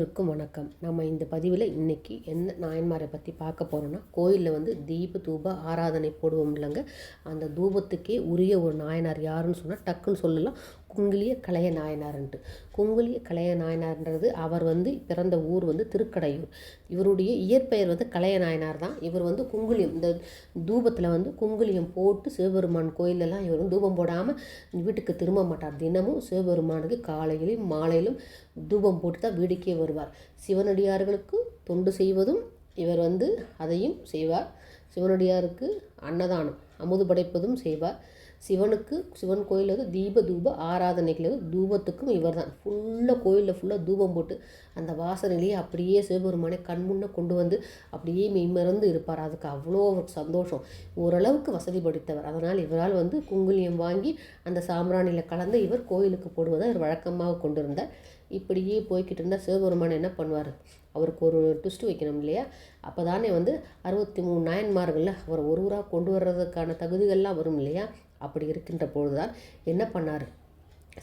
எல்லோருக்கும் வணக்கம். நம்ம இந்த பதிவில் இன்றைக்கி என்ன நாயன்மாரை பற்றி பார்க்க போகிறோன்னா கோயிலில் வந்து தீப தூப ஆராதனை போடுவோம் இல்லைங்க. அந்த தூபத்துக்கே உரிய ஒரு நாயனார் யாருன்னு சொன்னால் டக்குன்னு சொல்லலாம். குங்கிலிய கலைய நாயனார்ன்ட்டு. குங்கிலிய கலைய நாயனார்ன்றது அவர் வந்து பிறந்த ஊர் வந்து திருக்கடையூர். இவருடைய இயற்பெயர் வந்து கலைய நாயனார் தான். இவர் வந்து குங்குலியம் இந்த தூபத்தில் வந்து குங்குலியம் போட்டு சிவபெருமான் கோயிலெல்லாம் இவர் தூபம் போடாமல் வீட்டுக்கு திரும்ப மாட்டார். தினமும் சிவபெருமானுக்கு காலையிலும் மாலையிலும் தூபம் போட்டு தான் வீடுக்கே வருவார். சிவனடியார்களுக்கு தொண்டு செய்வதும் இவர் வந்து அதையும் செய்வார். சிவனடியாருக்கு அன்னதானம் அமுது படைப்பதும் செய்வார். சிவனுக்கு சிவன் கோயிலில் வந்து தீப தூப ஆராதனைகள் வந்து தூபத்துக்கும் இவர் தான் ஃபுல்லாக கோயிலில் ஃபுல்லாக தூபம் போட்டு அந்த வாசனையிலேயே அப்படியே சிவபெருமானை கண் முன்னே கொண்டு வந்து அப்படியே மெய்மறந்து இருப்பார். அதுக்கு அவ்வளோ அவருக்கு சந்தோஷம். ஓரளவுக்கு வசதி படைத்தவர். அதனால் இவரால் வந்து குங்குலியம் வாங்கி அந்த சாம்பிராணியில் கலந்து இவர் கோயிலுக்கு போடுவதை இவர் வழக்கமாக கொண்டிருந்தார். இப்படியே போய்கிட்டு இருந்தால் சிவபெருமான் என்ன பண்ணுவார்? அவருக்கு ஒரு ட்விஸ்ட் வைக்கணும் இல்லையா? அப்போ தானே வந்து அறுபத்தி மூணு நாயன்மார்களில் அவர் ஒருவராக கொண்டு வர்றதுக்கான தகுதிகள்லாம் வரும் இல்லையா? அப்படி இருக்கின்ற பொழுதுதான் என்ன பண்ணார்?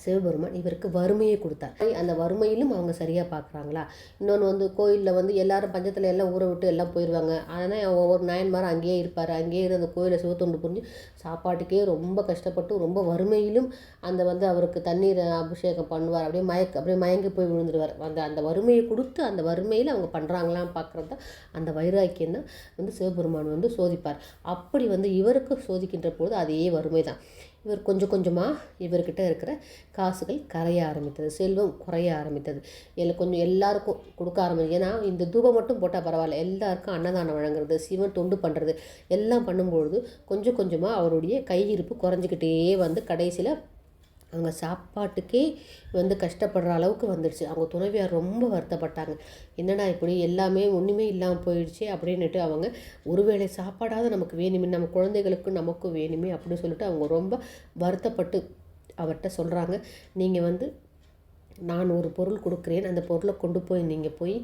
சிவபெருமான் இவருக்கு வறுமையை கொடுத்தார். அந்த வறுமையிலும் அவங்க சரியாக பார்க்குறாங்களா இன்னொன்று வந்து கோயிலில் வந்து எல்லாரும் பஞ்சத்தில் எல்லாம் ஊற விட்டு எல்லாம் போயிடுவாங்க ஆனால் ஒவ்வொரு நாயன்மாரும் அங்கேயே இருப்பார். அங்கேயே இருந்து அந்த கோயிலை சிவத்தொண்டு புரிஞ்சு சாப்பாட்டுக்கே ரொம்ப கஷ்டப்பட்டு ரொம்ப வறுமையிலும் அந்த வந்து அவருக்கு தண்ணீர் அபிஷேகம் பண்ணுவார். அப்படியே மயக்க அப்படியே மயங்கி போய் விழுந்துருவார். அந்த அந்த வறுமையை கொடுத்து அந்த வறுமையில் அவங்க பண்ணுறாங்களான்னு பார்க்குறது தான் அந்த வைராக்கியம் தான் வந்து சிவபெருமான் வந்து சோதிப்பார். அப்படி வந்து இவருக்கு சோதிக்கின்ற பொழுது அதே வறுமை தான் இவர் கொஞ்சம் கொஞ்சமாக இவர்கிட்ட இருக்கிற காசுகள் கரைய ஆரம்பித்தது செல்வம் குறைய ஆரம்பித்தது. எல்லா கொஞ்சம் எல்லாருக்கும் கொடுக்க ஆரம்பிச்சு ஏன்னா இந்த தூபம் மட்டும் போட்டால் பரவாயில்ல. எல்லாருக்கும் அன்னதானம் வழங்குறது சிவன் தொண்டு பண்ணுறது எல்லாம் பண்ணும்பொழுது கொஞ்சம் கொஞ்சமாக அவருடைய கையிருப்பு குறைஞ்சிக்கிட்டே வந்து கடைசியில் அவங்க சாப்பாட்டுக்கே வந்து கஷ்டப்படுற அளவுக்கு வந்துடுச்சு. அவங்க துணைவியார் ரொம்ப வருத்தப்பட்டாங்க. என்னடா இப்படி எல்லாமே ஒன்றுமே இல்லாமல் போயிடுச்சு அப்படின்னுட்டு அவங்க ஒருவேளை சாப்பாடாவது நமக்கு வேணுமே நம்ம குழந்தைகளுக்கும் நமக்கும் வேணுமே அப்படின்னு சொல்லிட்டு அவங்க ரொம்ப வருத்தப்பட்டு அவர்கிட்ட சொல்கிறாங்க நீங்கள் வந்து நான் ஒரு பொருள் கொடுக்குறேன். அந்த பொருளை கொண்டு போய் நீங்கள் போய்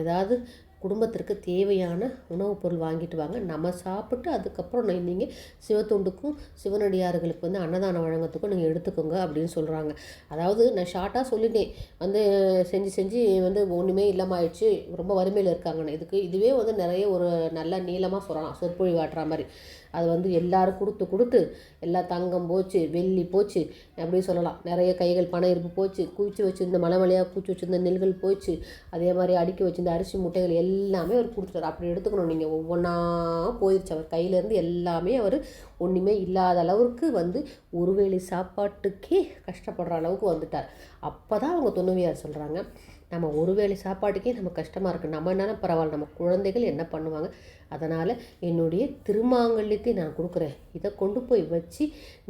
ஏதாவது குடும்பத்திற்கு தேவையான உணவுப் பொருள் வாங்கிட்டு வாங்க. நம்ம சாப்பிட்டு அதுக்கப்புறம் நீங்கள் சிவத்தொண்டுக்கும் சிவனடியார்களுக்கு வந்து அன்னதானம் வழங்கத்துக்கும் நீங்கள் எடுத்துக்கோங்க அப்படின்னு சொல்கிறாங்க அதாவது நான் ஷார்ட்டாக சொல்லிட்டேன். வந்து செஞ்சு செஞ்சு வந்து ஒன்றுமே இல்லாமல் ஆயிடுச்சு. ரொம்ப வறுமையில் இருக்காங்கன்னு இதுக்கு இதுவே வந்து நிறைய ஒரு நல்ல நீளமாக சொல்லலாம் சொற்பொழி வாட்டுற மாதிரி. அது வந்து எல்லோரும் கொடுத்து கொடுத்து எல்லா தங்கம் போச்சு வெள்ளி போச்சு அப்படி சொல்லலாம். நிறைய கைகள் பணம் இருப்பு போச்சு குவிச்சு வச்சுருந்த மலை மலையாக குச்சி வச்சுருந்த நெல்கள் போச்சு அதே மாதிரி அடுக்கி வச்சுருந்த அரிசி முட்டைகள் எல்லாமே அவர் கொடுத்துட்டார். அப்படி எடுத்துக்கணும். நீங்கள் ஒவ்வொன்றா போயிடுச்சு அவர். கையிலேருந்து எல்லாமே அவர் ஒன்றுமே இல்லாத அளவுக்கு வந்து ஒருவேளை சாப்பாட்டுக்கே கஷ்டப்படுற அளவுக்கு வந்துட்டார். அப்போ தான் அவங்க துணைவியார் சொல்கிறாங்க நம்ம ஒருவேளை சாப்பாட்டுக்கே நம்ம கஷ்டமாக இருக்குது நம்ம என்னென்ன பரவாயில்ல நம்ம குழந்தைகள் என்ன பண்ணுவாங்க? அதனால் என்னுடைய திருமாங்கல்யத்தை நான் கொடுக்குறேன். இதை கொண்டு போய் வச்சு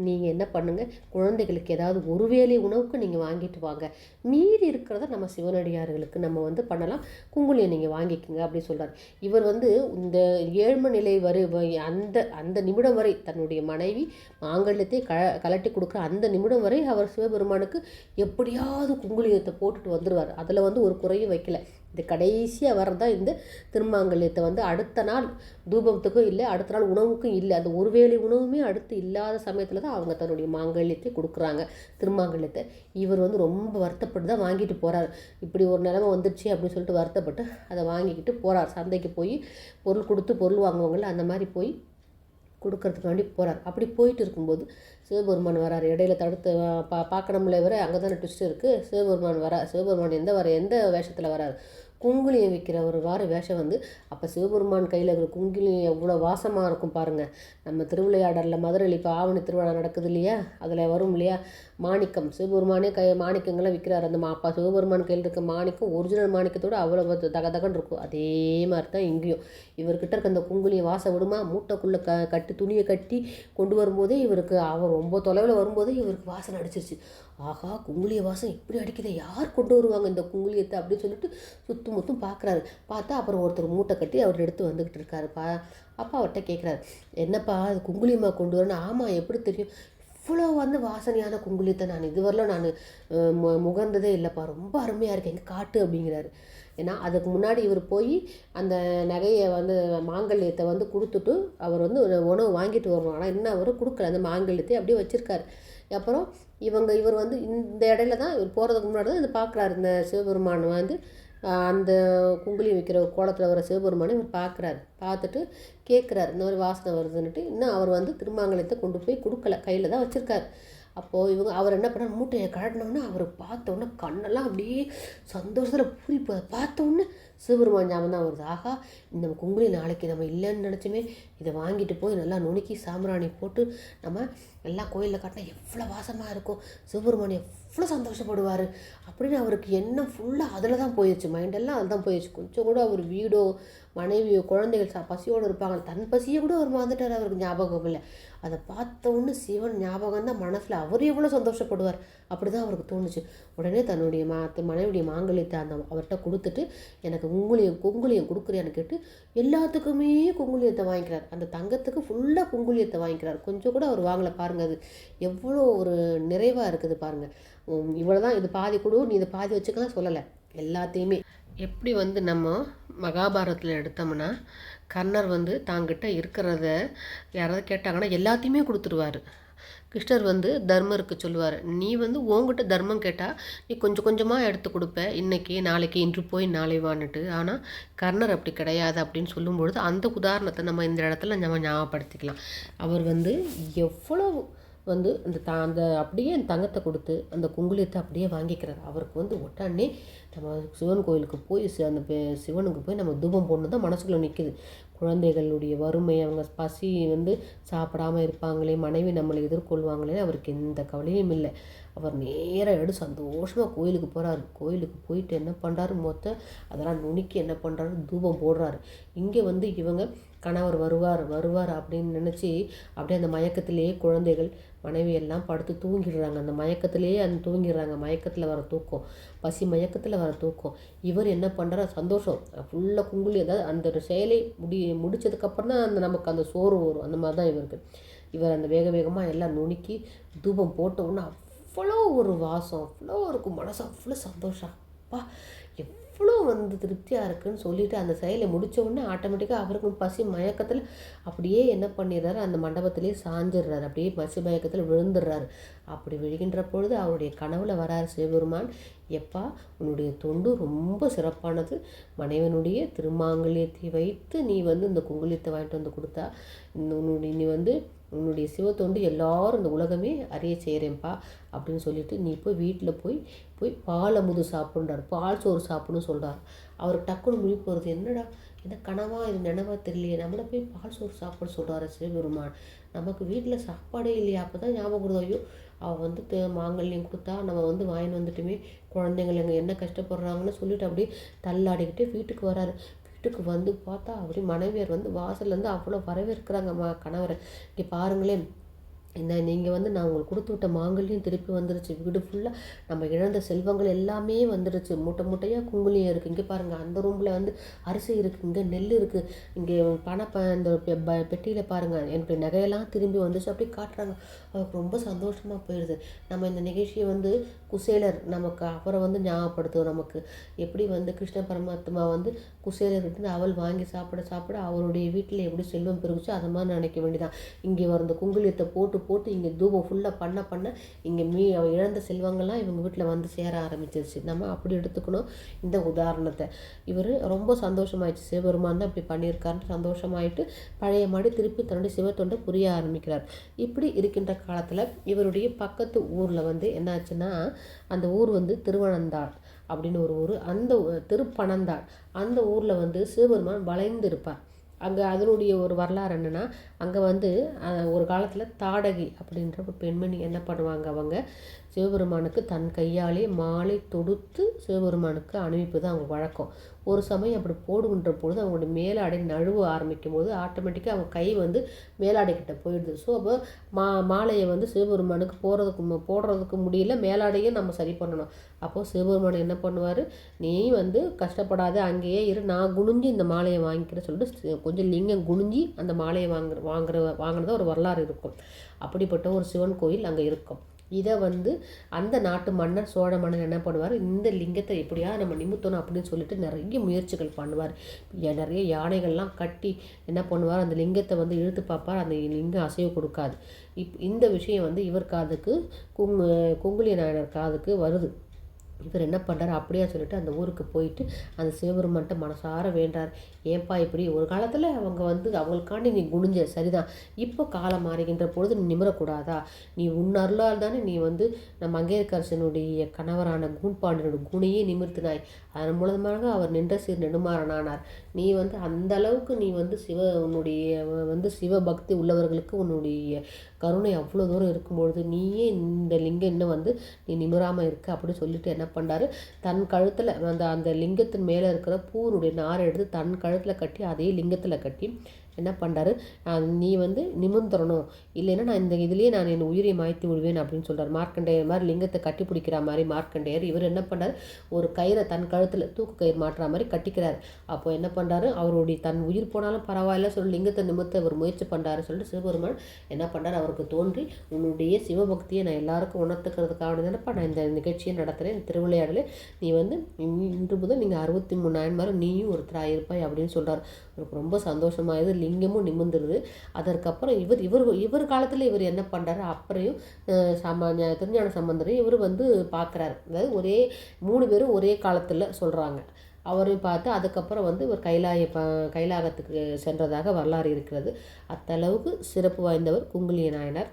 நீங்கள் என்ன பண்ணுங்கள் குழந்தைகளுக்கு ஏதாவது ஒரு வேளை உணவுக்கு நீங்கள் வாங்கிட்டு வாங்க. மீறி இருக்கிறத நம்ம சிவனடியார்களுக்கு நம்ம வந்து பண்ணலாம். குங்குலியை நீங்கள் வாங்கிக்கோங்க அப்படின்னு சொல்கிறார் இவர் வந்து இந்த ஏழ்ம நிலை வரை அந்த அந்த நிமிடம் வரை தன்னுடைய மனைவி மாங்கல்யத்தை க கலட்டி கொடுக்குற அந்த நிமிடம் வரை அவர் சிவபெருமானுக்கு எப்படியாவது குங்குலியத்தை போட்டுட்டு வந்துடுவார் அதில் வந்து ஒரு குறையும் வைக்கல. இது கடைசியாக வர்றதா இந்த திருமாங்கல்யத்தை வந்து அடுத்த நாள் தூபத்துக்கும் இல்லை அடுத்த நாள் உணவுக்கும் இல்லை. அந்த ஒரு வேளை உணவுமே அடுத்து இல்லாத சமயத்தில் தான் அவங்க தன்னுடைய மாங்கல்யத்தை கொடுக்குறாங்க திருமாங்கல்யத்தை. இவர் வந்து ரொம்ப வருத்தப்பட்டு தான் வாங்கிட்டு போகிறார் இப்படி ஒரு நிலமை வந்துடுச்சு அப்படின்னு சொல்லிட்டு வருத்தப்பட்டு அதை வாங்கிக்கிட்டு போகிறார் சந்தைக்கு போய் பொருள் கொடுத்து பொருள் வாங்குவாங்கள்ல அந்த மாதிரி போய் கொடுக்கறதுக்காண்டி போகிறார் அப்படி போயிட்டு இருக்கும்போது சிவபெருமான் வரார். இடையில தடுத்து பா பார்க்கணும்ல வர அங்கே தானே ட்விஸ்ட் இருக்குது சிவபெருமான் வரா சிவபெருமான் எந்த வர எந்த வேஷத்தில் வரார்? குங்குலியம் விற்கிற ஒரு வார வேஷம் வந்து அப்போ சிவபெருமான் கையில் இருக்கிற குங்குலியம் எவ்வளோ வாசமாக இருக்கும் பாருங்கள் நம்ம திருவிளையாடலில் மதுரையில் இப்போ ஆவணி திருவிழா நடக்குது இல்லையா? அதில் வரும் இல்லையா? மாணிக்கம். சிவபெருமானே கை மாணிக்கங்கள்லாம் விற்கிறார் அந்த மாப்பா சிவபெருமான் கையில் இருக்க மாணிக்கம் ஒரிஜினல் மாணிக்கத்தோடு அவ்வளோ தகதகன் இருக்கும். அதே மாதிரி தான் இங்கேயும். இவர்கிட்ட இருக்க அந்த குங்குலியை வாசம் விடுமா? மூட்டைக்குள்ளே க கட்டி துணியை கட்டி கொண்டு வரும்போதே இவருக்கு அவர் ரொம்ப தொலைவில் வரும்போதே இவருக்கு வாசனை அடிச்சிருச்சு. ஆஹா குங்குளிய வாசம் இப்படி அடிக்குதே? யார் கொண்டு வருவாங்க இந்த குங்குளியத்தை அப்படின்னு சொல்லிட்டு சுற்றும் முத்தும் பார்க்குறாரு பார்த்தா அப்புறம் ஒருத்தர் மூட்டை கட்டி அவர் எடுத்து வந்துக்கிட்டு இருக்காருப்பா அப்பா அவர்கிட்ட கேட்குறாரு என்னப்பா அது குங்குளியமாக கொண்டு வரணும்? ஆமாம் எப்படி தெரியும்? அவ்வளோ வந்து வாசனையான குங்குளியத்தை நான் இதுவரையிலும் நான் முகர்ந்ததே இல்லைப்பா. ரொம்ப அருமையாக இருக்கு. எங்கள் காட்டு அப்படிங்கிறாரு. ஏன்னா அதுக்கு முன்னாடி இவர் போய் அந்த நகையை வந்து மாங்கல்யத்தை வந்து கொடுத்துட்டு அவர் வந்து உணவு வாங்கிட்டு வரணும் ஆனால் இன்னும் அவர் கொடுக்கல. அந்த மாங்கல்யத்தை அப்படியே வச்சுருக்காரு. அப்புறம் இவங்க இவர் வந்து இந்த இடையில தான் இவர் போகிறதுக்கு முன்னாடி தான் இது பார்க்குறாரு இந்த சிவபெருமான் வந்து அந்த குங்குலி வைக்கிற கோலத்தில் வர சிவபெருமானை இவர் பார்க்குறாரு பார்த்துட்டு கேட்குறாரு இந்த மாதிரி வாசனை வருதுன்னுட்டு. இன்னும் அவர் வந்து திருமாங்கலத்தை கொண்டு போய் கொடுக்கல. கையில் தான் வச்சுருக்காரு. அப்போது இவங்க அவர் என்ன பண்ணார்? மூட்டையை கழட்டினோடனே அவர் பார்த்தோன்னே கண்ணெல்லாம் அப்படியே சந்தோஷத்தில் பூரிப்பு பார்த்தோன்னே சிவபெருமான் ஞாபகம் தான் வருது. ஆகா இந்த குங்குலி நாளைக்கு நம்ம இல்லைன்னு நினச்சோமே இதை வாங்கிட்டு போய் நல்லா நுணுக்கி சாம்பிராணி போட்டு நம்ம எல்லாம் கோயிலில் காட்டினா எவ்வளோ வாசமாக இருக்கும் சிவபெருமான் எவ்வளோ சந்தோஷப்படுவார் அப்படின்னு அவருக்கு எண்ணம் ஃபுல்லாக அதில் தான் போயிடுச்சு மைண்டெல்லாம் அதில் தான் போயிடுச்சு கொஞ்சம் கூட அவர் வீடோ மனைவியோ குழந்தைகள் சா பசியோடு இருப்பாங்க. தன் பசியை கூட அவர் மறந்துட்டார் அவருக்கு ஞாபகம் இல்லை. அதை பார்த்த உடனே சிவன் ஞாபகம் தான் மனசில் அவர் எவ்வளோ சந்தோஷப்படுவார். அப்படி தான் அவருக்கு தோணுச்சு. உடனே தன்னுடைய மா மனைவியுடைய மாங்கல்யத்தை அந்த அவர்கிட்ட கொடுத்துட்டு எனக்கு குங்குலியம் குங்குலியம் கொடுக்குறியான்னு கேட்டு எல்லாத்துக்குமே குங்குலியத்தை வாங்கிக்கிறார். அந்த தங்கத்துக்கு ஃபுல்லாக குங்குலியத்தை வாங்கிக்கிறார். கொஞ்சம் கூட அவர் வாங்கலை பாருங்கள் அது. எவ்வளோ ஒரு நிறைவாக இருக்குது பாருங்கள் இவ்வளோ தான் இது பாதி கொடு நீ இதை பாதி வச்சுக்கலாம் சொல்லலை. எல்லாத்தையுமே. எப்படி வந்து நம்ம மகாபாரதத்தில் எடுத்தோம்னா கர்ணர் வந்து தாங்கிட்ட இருக்கிறத யாராவது கேட்டாங்கன்னா எல்லாத்தையுமே கொடுத்துருவாரு கிருஷ்ணர் வந்து தர்மருக்கு சொல்லுவார் நீ வந்து உன்கிட்ட தர்மம் கேட்டால் நீ கொஞ்சம் கொஞ்சமாக எடுத்து கொடுப்ப இன்னைக்கு நாளைக்கு இன்று போய் நாளை வான்னுட்டு. ஆனால் கர்ணர் அப்படி கிடையாது அப்படின்னு சொல்லும்பொழுது அந்த உதாரணத்தை நம்ம இந்த இடத்துல நம்ம ஞாபகப்படுத்திக்கலாம். அவர் வந்து எவ்வளோ வந்து அந்த தா அந்த அப்படியே அந்த தங்கத்தை கொடுத்து அந்த குங்குலியத்தை அப்படியே வாங்கிக்கிறார். அவருக்கு வந்து உடனே நம்ம சிவன் கோயிலுக்கு போய் அந்த சிவனுக்கு போய் நம்ம தூபம் போடணும் தான் மனசுக்குள்ளே நிற்கிது குழந்தைகளுடைய வறுமை அவங்க பசி வந்து சாப்பிடாமல் இருப்பாங்களே மனைவி நம்மளை எதிர்கொள்வாங்களே அவருக்கு எந்த கவலையும் இல்லை. அவர் நேராக எடுத்து சந்தோஷமாக கோயிலுக்கு போகிறாரு கோயிலுக்கு போயிட்டு என்ன பண்ணுறாரு மொத்த அதெல்லாம் நுணுக்கி என்ன பண்ணுறாரு தூபம் போடுறாரு. இங்கே வந்து இவங்க கணவர் வருவார் வருவார் அப்படின்னு நினச்சி அப்படியே அந்த மயக்கத்திலேயே குழந்தைகள் மனைவி எல்லாம் படுத்து தூங்கிடுறாங்க. அந்த மயக்கத்திலேயே அந்த தூங்கிடுறாங்க. மயக்கத்தில் வர தூக்கம் பசி மயக்கத்தில் வர தூக்கம். இவர் என்ன பண்ணுறாரு சந்தோஷம். ஃபுல்லாக குங்குலி அதாவது அந்த ஒரு செயலை முடி முடிச்சதுக்கப்புறம் தான் அந்த நமக்கு அந்த சோறு வரும். அந்த மாதிரி தான் இவருக்கு. இவர் அந்த வேக வேகமாக எல்லாம் நுணுக்கி தூபம் போட்ட உடனே அவ்வளோ ஒரு வாசம் அவ்வளோ இருக்கும் மனசு அவ்வளோ சந்தோஷம். அப்பா அவ்வளோ வந்து திருப்தியாக இருக்குன்னு சொல்லிட்டு அந்த செயலை முடிச்ச உடனே ஆட்டோமேட்டிக்காக அவருக்கும் பசி மயக்கத்தில் அப்படியே என்ன பண்ணிடுறாரு? அந்த மண்டபத்திலே சாஞ்சிடுறாரு. அப்படியே பசி மயக்கத்தில் விழுந்துடுறாரு. அப்படி விழுகின்ற பொழுது அவருடைய கனவில் வராரு சிவபெருமான் எப்பா உன்னுடைய தொண்டு ரொம்ப சிறப்பானது. மனைவனுடைய திருமாங்கல்யத்தை வைத்து நீ வந்து இந்த குங்குலியத்தை வாங்கிட்டு வந்து கொடுத்தா இந்த உன்னுடைய நீ வந்து உன்னுடைய சிவத்தொண்டு எல்லாரும் இந்த உலகமே அறிய செய்கிறேன்ப்பா அப்படின்னு சொல்லிட்டு நீ போய் வீட்டில் போய் போய் பால் அமுது சாப்பிட்றாரு பால் சோறு சாப்பிடணும்னு சொல்கிறார் அவர் டக்குன்னு முழிப்பு போகிறது என்னடா என்ன கனவா இது நினைவா தெரியலையே. நம்மளை போய் பால் சோறு சாப்பிட சொல்கிறாரு சிவபெருமான். நமக்கு வீட்டில் சாப்பாடே இல்லையா. அப்போ தான் ஞாபகம் வருது. ஐயோ அவள் வந்து மாங்கல்யம் கொடுத்தா நம்ம வந்து வாங்கின்னு வந்துட்டுமே குழந்தைங்கள் எங்கே என்ன கஷ்டப்படுறாங்கன்னு சொல்லிட்டு அப்படியே தள்ளாடிக்கிட்டு வீட்டுக்கு வராரு. வீட்டுக்கு வந்து பார்த்தா அப்படி மனைவியர் வந்து வாசல்லேருந்து அவ்வளோ வரவேற்கிறாங்கம்மா கணவரை. இங்கே பாருங்களேன் இந்த நீங்கள் வந்து நான் உங்களுக்கு கொடுத்து விட்ட மாங்கல்யம் திருப்பி வந்துருச்சு. வீடு ஃபுல்லாக நம்ம இழந்த செல்வங்கள் எல்லாமே வந்துடுச்சு மூட்டை மூட்டையாக குங்குலியம் இருக்குது இங்கே பாருங்கள் அந்த ரூமில் வந்து அரிசி இருக்குது இங்கே நெல் இருக்குது இங்கே பண இந்த பெ- ப- பெட்டியில் பாருங்கள் எனக்கு நகையெல்லாம் திரும்பி வந்துச்சு. அப்படி காட்டுறாங்க. அவருக்கு ரொம்ப சந்தோஷமாக போயிடுது நம்ம இந்த நிகழ்ச்சியை வந்து குசேலர் நமக்கு அவரை வந்து ஞாபகப்படுத்தும் நமக்கு. எப்படி வந்து கிருஷ்ண பரமாத்மா வந்து குசேலர்கிட்ட அவள் வாங்கி சாப்பிட சாப்பிட அவருடைய வீட்டில் எப்படி செல்வம் பெருகுச்சோ அதை மாதிரி நினைக்க வேண்டியதான் இங்கே வர இந்த குங்குலியத்தை போட்டு போட்டு இங்கே தூபம் ஃபுல்லாக பண்ண பண்ண இங்கே மீ அவ இழந்த செல்வங்கள்லாம் இவங்க வீட்டில் வந்து சேர ஆரம்பிச்சிருச்சு. நம்ம அப்படி எடுத்துக்கணும். இந்த உதாரணத்தை. இவர் ரொம்ப சந்தோஷமாயிடுச்சு. சிவபெருமான் தான் இப்படி பண்ணியிருக்காருன்னு சந்தோஷமாயிட்டு பழைய மாடி திருப்பி தன்னுடைய சிவத்தொண்டை புரிய ஆரம்பிக்கிறார். இப்படி இருக்கின்ற காலத்தில் இவருடைய பக்கத்து ஊரில் வந்து என்னாச்சுன்னா அந்த ஊர் வந்து திருவனந்தாள் அப்படின்னு ஒரு ஊர். அந்த திருப்பனந்தாள் அந்த ஊரில் வந்து சிவபெருமான் வளைந்து இருப்பார் அங்கே அதனுடைய ஒரு வரலாறு என்னென்னா அங்கே வந்து ஒரு காலத்தில் தாடகி அப்படின்ற ஒரு பெண்மணி என்ன பண்ணுவாங்க அவங்க? சிவபெருமானுக்கு தன் கையாலே மாலை தொடுத்து சிவபெருமானுக்கு அணிவிப்பது அவங்க வழக்கம். ஒரு சமயம் அப்படி போடுகின்ற பொழுது அவங்களோட மேலாடை நழுவ ஆரம்பிக்கும் போது ஆட்டோமேட்டிக்காக அவங்க கை வந்து மேலாடைக்கிட்ட போயிடுது. ஸோ அப்போ மா மாலையை வந்து சிவபெருமானுக்கு போடுறதுக்கு போடுறதுக்கு முடியல மேலாடையும் நம்ம சரி பண்ணணும். அப்போது சிவபெருமான் என்ன பண்ணுவார்? நீ வந்து கஷ்டப்படாத அங்கேயே இரு நான் குனிஞ்சு இந்த மாலையை வாங்கிக்கிறேன்னு சொல்லிட்டு கொஞ்சம் லிங்கம் குனிஞ்சி அந்த மாலையை வாங்குற வாங்குற வாங்கினதா ஒரு வரலாறு இருக்கும். அப்படிப்பட்ட ஒரு சிவன் கோயில் அங்கே இருக்கும். இதை வந்து அந்த நாட்டு மன்னர் சோழ மன்னர் என்ன பண்ணுவார்? இந்த லிங்கத்தை எப்படியாவது நம்ம நிமித்தணும் அப்படின்னு சொல்லிட்டு நிறைய முயற்சிகள் பண்ணுவார். நிறைய யானைகள்லாம் கட்டி என்ன பண்ணுவார்? அந்த லிங்கத்தை வந்து இழுத்து பார்ப்பார். அந்த லிங்கம் அசைவு கொடுக்காது. இப் இந்த விஷயம் வந்து இவர் காதுக்கு குங் குங்குலி நாயனர் காதுக்கு வருது. இவர் என்ன பண்ணுறாரு அப்படியா சொல்லிட்டு அந்த ஊருக்கு போயிட்டு அந்த சிவபெருமான்கிட்ட மனசார வேண்டார். ஏன்பா இப்படி? ஒரு காலத்தில் அவங்க வந்து அவங்களுக்காண்டி நீ குனிஞ்ச சரிதான். இப்போ காலம் மாறுகின்ற பொழுது நீ நிமிரக்கூடாதா? நீ உன் அருளால் தானே நீ வந்து நம்ம மங்கையர்கரசனுடைய கணவரான கூண்பாண்டியனோட குணையே நிமிர்த்தினாய். அதன் மூலமாக அவர் நின்ற சீர் நெடுமாறனானார். நீ வந்து அந்த அளவுக்கு நீ வந்து சிவ உன்னுடைய வந்து சிவ பக்தி உள்ளவர்களுக்கு உன்னுடைய கருணை அவ்வளோ தூரம் இருக்கும்பொழுது நீயே இந்த லிங்கம் இன்னும் வந்து நீ நிமிராமல் இருக்க அப்படின்னு சொல்லிட்டு என்ன பண்ணாரு தன் கழுத்தில் அந்த அந்த லிங்கத்தின் மேலே இருக்கிற பூனுடைய நாரை எடுத்து தன் கழுத்தில் கட்டி அதே லிங்கத்தில் கட்டி என்ன பண்ணுறாரு நீ வந்து நிமிர்ந்துடணும் இல்லைன்னா நான் இந்த இதுலேயே நான் என் உயிரை மாய்த்து விடுவேன் அப்படின்னு சொல்கிறார் மார்க்கண்டேயர் மாதிரி லிங்கத்தை கட்டி பிடிக்கிற மாதிரி மார்க்கண்டேயர். இவர் என்ன பண்ணுறாரு ஒரு கயிறை தன் கழுத்தில் தூக்கு கயிறு மாட்டுற மாதிரி கட்டிக்கிறார். அப்போ என்ன பண்ணுறாரு அவருடைய தன் உயிர் போனாலும் பரவாயில்ல சொல்லி லிங்கத்தை நிமித்த அவர் முயற்சி பண்ணுறாரு சொல்லிட்டு சிவபெருமான் என்ன பண்ணுறாரு அவருக்கு தோன்றி உன்னுடைய சிவபக்தியை நான் எல்லாருக்கும் உணர்த்துக்கிறதுக்காக தானப்பா நான் இந்த நிகழ்ச்சியை நடத்துகிறேன் திருவிளையாடலே நீ வந்து இன்று முதல் நீங்கள் அறுபத்தி மூணு மாதிரி நீயும் ஒருத்தராக இருப்பாய் அப்படின்னு சொல்கிறார் அவருக்கு ரொம்ப சந்தோஷமாகுது லிங்கமும் நிமிர்ந்துடுது அதற்கப்புறம் இவர் இவர் இவர் காலத்தில் இவர் என்ன பண்ணுறாரு அப்புறையும் சாமானிய திருஞான சம்பந்தரையும் இவர் வந்து பார்க்குறாரு அதாவது ஒரே மூணு பேரும் ஒரே காலத்தில் சொல்கிறாங்க அவரையும் பார்த்து அதுக்கப்புறம் வந்து இவர் கைலாய ப கைலாகத்துக்கு சென்றதாக வரலாறு இருக்கிறது. அத்தளவுக்கு சிறப்பு வாய்ந்தவர் குங்குலிய நாயனார்.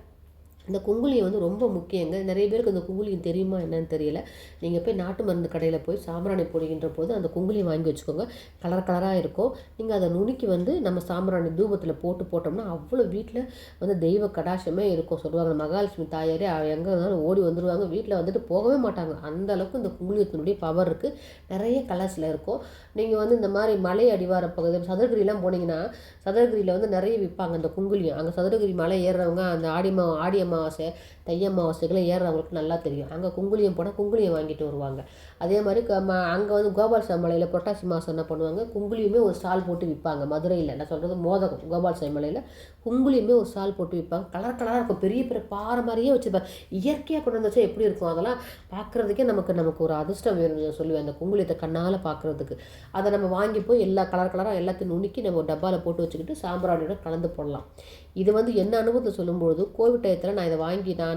இந்த குங்குலி வந்து ரொம்ப முக்கியங்க. நிறைய பேருக்கு அந்த குங்குலியம் தெரியுமா என்னன்னு தெரியல. நீங்கள் போய் நாட்டு மருந்து கடையில் போய் சாம்பிராணி போடுகின்ற போது அந்த குங்குலியம் வாங்கி வச்சுக்கோங்க. கலர் கலராக இருக்கும். நீங்கள் அதை நுணுக்கி வந்து நம்ம சாம்பிராணி தூபத்தில் போட்டு போட்டோம்னா அவ்வளோ வீட்டில் வந்து தெய்வ கடாசமே இருக்கும். சொல்லுவாங்க மகாலட்சுமி தாயாரே எங்கே இருந்தாலும் ஓடி வந்துடுவாங்க வீட்டில் வந்துட்டு போகவே மாட்டாங்க. அந்த அளவுக்கு இந்த குங்குலியத்தினுடைய பவர் இருக்குது நிறைய கலர்ஸில் இருக்கும். நீங்கள் வந்து இந்த மாதிரி மலை அடிவார பகுதி சதுரகிரிலாம் போனீங்கன்னா சதுரகிரியில் வந்து நிறைய விற்பாங்க அந்த குங்குலியம். அங்கே சதுரகிரி மலை ஏறுறவங்க அந்த ஆடிமா કરવામાં આવશે ¿eh? தை அமாவாசைகளை ஏறுறவங்களுக்கு நல்லா தெரியும். அங்கே குங்குளியம் போனால் குங்குளியம் வாங்கிட்டு வருவாங்க. அதே மாதிரி அங்கே வந்து கோபால் மலையில் புரட்டாசி மாதம் என்ன பண்ணுவாங்க? குங்குலியுமே ஒரு ஸ்டால் போட்டு விற்பாங்க மதுரையில் நான் சொல்கிறது மோதகம். கோபால் மலையில் குங்குளியுமே ஒரு ஸ்டால் போட்டு விற்பாங்க கலர் கலராக இருக்கும். பெரிய பெரிய பாறை மாதிரியே வச்சுருப்பாங்க. இயற்கையாக கொண்டு வந்துச்சா எப்படி இருக்கும்? அதெல்லாம் பார்க்குறதுக்கே நமக்கு நமக்கு ஒரு அதிர்ஷ்டம் வேணும் சொல்லுவேன். அந்த குங்குளியத்தை கண்ணால் பார்க்குறதுக்கு அதை நம்ம வாங்கி போய் எல்லா கலர் கலராக எல்லாத்தையும் நுணுக்கி நம்ம டப்பாவில் போட்டு வச்சுக்கிட்டு சாம்பிராணியோட கலந்து போடலாம். இது வந்து என்ன அனுபவத்தை சொல்லும்பொழுது கோவிட் டயத்தில் நான் இதை வாங்கி நான்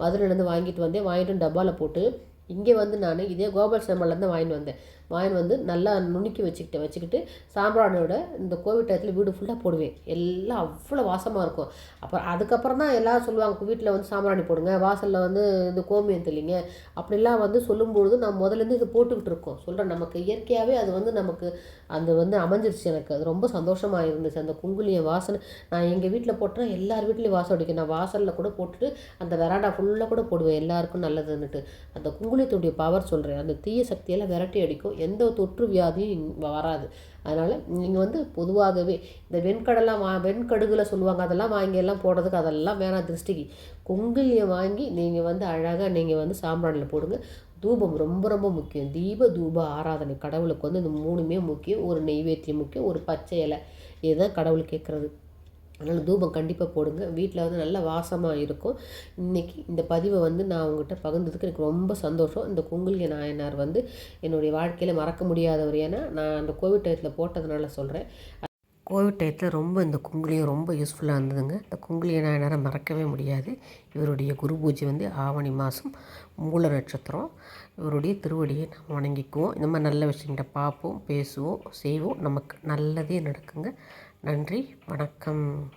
மதுரையிலேருந்து வாங்கிட்டு வந்தேன். வாங்கிட்டு டப்பாவில் போட்டு இங்கே வந்து நான் இதே கோபால் சிரமலேருந்து வாங்கிட்டு வந்தேன். வாங்கி வந்து நல்லா நுணுக்கி வச்சுக்கிட்டு வச்சுக்கிட்டு சாம்பிராணியோட இந்த கோவிட் டயத்தில் வீடு ஃபுல்லாக போடுவேன். எல்லாம் அவ்வளோ வாசமாக இருக்கும். அப்புறம் அதுக்கப்புறம் தான் எல்லோரும் சொல்லுவாங்க வீட்டில் வந்து சாம்பிராணி போடுங்க வாசலில் வந்து இந்த கோமியம் தெளிங்க. அப்படிலாம் வந்து சொல்லும்பொழுது நான் முதலேருந்து இது போட்டுக்கிட்டு இருக்கோம். சொல்கிறேன் நமக்கு இயற்கையாகவே அது வந்து நமக்கு அது வந்து அமைஞ்சிருச்சு எனக்கு. அது ரொம்ப சந்தோஷமாக இருந்துச்சு. அந்த குங்குலிய வாசனை நான் எங்கள் வீட்டில் போட்டேன் எல்லார் வீட்லேயும் வாசம் அடிக்கும். நான் வாசலில் கூட போட்டுட்டு அந்த வெராண்டா ஃபுல்லாக கூட போடுவேன். எல்லாருக்கும் நல்லதுன்னுட்டு. அந்த குங்குலியத்துடைய பவர் சொல்கிறேன் அந்த தீய சக்தியெல்லாம் விரட்டி அடிக்கும். எந்த தொற்று வியாதியும் வராது. அதனால் நீங்கள் வந்து பொதுவாகவே இந்த வெண்கடலாம் வா வெண்கடுகுல சொல்லுவாங்க அதெல்லாம் வாங்கி எல்லாம் போடுறதுக்கு அதெல்லாம் வேணாம் திருஷ்டிக்கு. கொங்கிலியை வாங்கி நீங்கள் வந்து அழகாக நீங்கள் வந்து சாம்பிராணியில் போடுங்க. தூபம் ரொம்ப ரொம்ப முக்கியம். தீப தூப ஆராதனை. கடவுளுக்கு வந்து இந்த மூணுமே முக்கியம். ஒரு நெய்வேத்தியம் முக்கியம் ஒரு பச்சை இலை. இதுதான் கடவுள் கேட்குறது? அதனால் தூபம் கண்டிப்பாக போடுங்க. வீட்டில் வந்து நல்ல வாசமாக இருக்கும். இன்றைக்கி இந்த பதிவை வந்து நான் உங்கள்கிட்ட பகிர்ந்ததுக்கு எனக்கு ரொம்ப சந்தோஷம். இந்த குங்குலிய நாயனார் வந்து என்னுடைய வாழ்க்கையில் மறக்க முடியாதவர். ஏன்னா நான் அந்த கோவிட் டயத்தில் போட்டதுனால சொல்கிறேன் கோவிட் டயத்தில் ரொம்ப இந்த குங்குலியம் ரொம்ப யூஸ்ஃபுல்லாக இருந்ததுங்க. இந்த குங்குலிய நாயனாரை மறக்கவே முடியாது. இவருடைய குரு பூஜை வந்து ஆவணி மாதம் மூல நட்சத்திரம். இவருடைய திருவடியை நம்ம வணங்கிக்குவோம். இந்த மாதிரி நல்ல விஷயங்களை பார்ப்போம் பேசுவோம் செய்வோம். நமக்கு நல்லதே நடக்குங்க. நன்றி வணக்கம்.